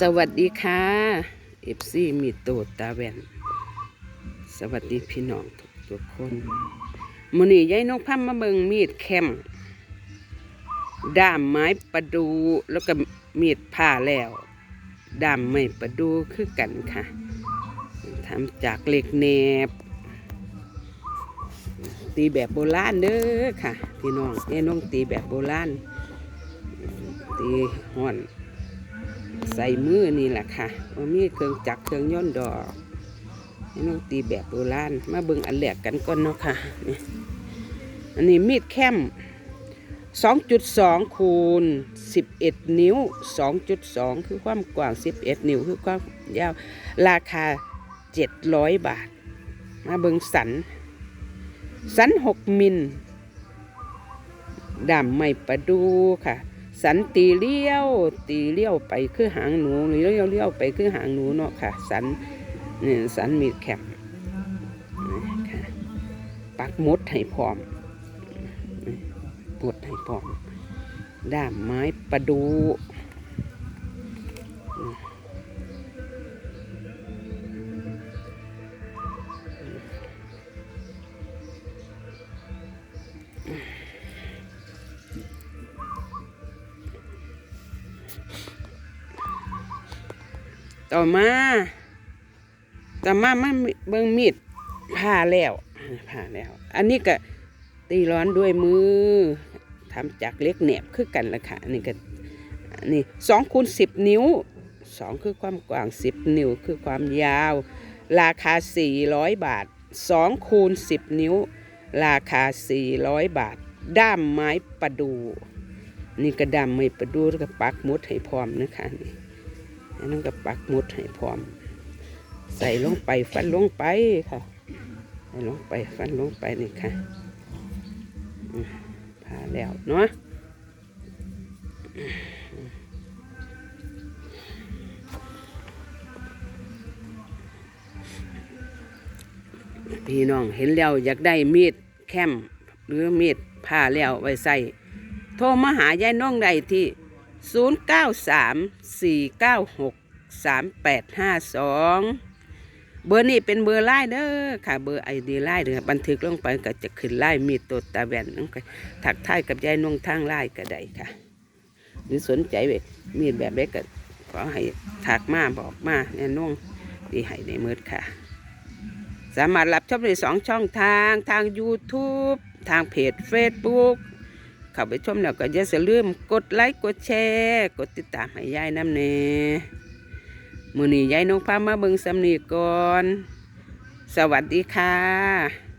สวัสดีค่ะเอฟซีมีโตตาแวนสวัสดีพี่น้องทุกทุกคนมื้อนี้ยายน้องพัมมาเบิงมีดแคมด้ามไม้ประดูแล้วก็มีดผ่าแล้วด้ามไม้ประดูคือกันค่ะทำจากเหล็กแหนบตีแบบโบราณเด้อค่ะ พี่น้องยายนงตีแบบโบราณตีห่อน ใส่มือนี่แหละค่ะว่ามีเครื่องจักรเครื่องย่นดอกให้น้องตีแบบโบราณมาเบิ่งอันแรกกันก่อนเนาะค่ะนี่อันนี้มีดแคม2.2คูณ11 นิ้ว 2.2 คือความกว้าง 11 นิ้ว คือความยาว ราคา 700 บาท มาเบิ่งสัน สัน 6 มิลดำไม่ประดูค่ะ สันตีเลี้ยว ตีเลี้ยวไปคือหางหนูหรือเลี้ยวเลี้ยวไปคือหางหนูเนาะค่ะ สันเนี่ยสันมีดแคมนี่ค่ะปักมดให้พร้อมปวดให้พร้อมด้ามไม้ประดู ต่อมาต่อมามาเบิ่งมีดผ่าแล้วผ่าแล้ว อันนี้ก็ตีร้อนด้วยมือทำจากเล็กแหนบคือกันละค่ะนนี้ก็อันนี้สองคูณสิบนิ้วสองคือความกว้างสิบนิ้วคือความยาว ราคาสี่ร้อยบาทสองคูณสิบนิ้ว ราคาสี่ร้อยบาท ด้ามไม้ประดู นี่ก็ด้ามไม้ประดูแล้วก็ปักมุดให้พร้อมนะคะนี่ อันนั้นก็ปักมุดให้พร้อม ใส่ลงไปฟันลงไปค่ะใส่ลงไปฟันลงไปนี่ค่ะผ่าแล้วเนาะพี่น้องเห็นแล้วอยากได้มีดแคมหรือมีดผ่าแล้วไว้ใส่โทรมาหายายน้องได้ที่ 0 9 3 4 9 6 3 8 5 2 เบอร์นี้เป็นเบอร์ไลน์เด้อค่ะ เบอร์ไอดีไลน์เด้อบันทึกลงไปก็จะขึ้นไลน์มีตัวตาแบนลงไปถักทายกับยายนงทางไลน์ก็ได้ค่ะ หรือสนใจแบบมีแบบเล็กก็ขอให้ถักมาบอกมาแน่นงดีให้ในมืดค่ะ สามารถรับชมได้สองช่องทางทาง YouTube ทางเพจ Facebook เข้าไปชมแล้วก็อย่าลืมกดไลค์กดแชร์กดติดตามให้ยายน้ำเน่มือนี้ยายนงพามาเบิงสำนีก่อน สวัสดีค่ะ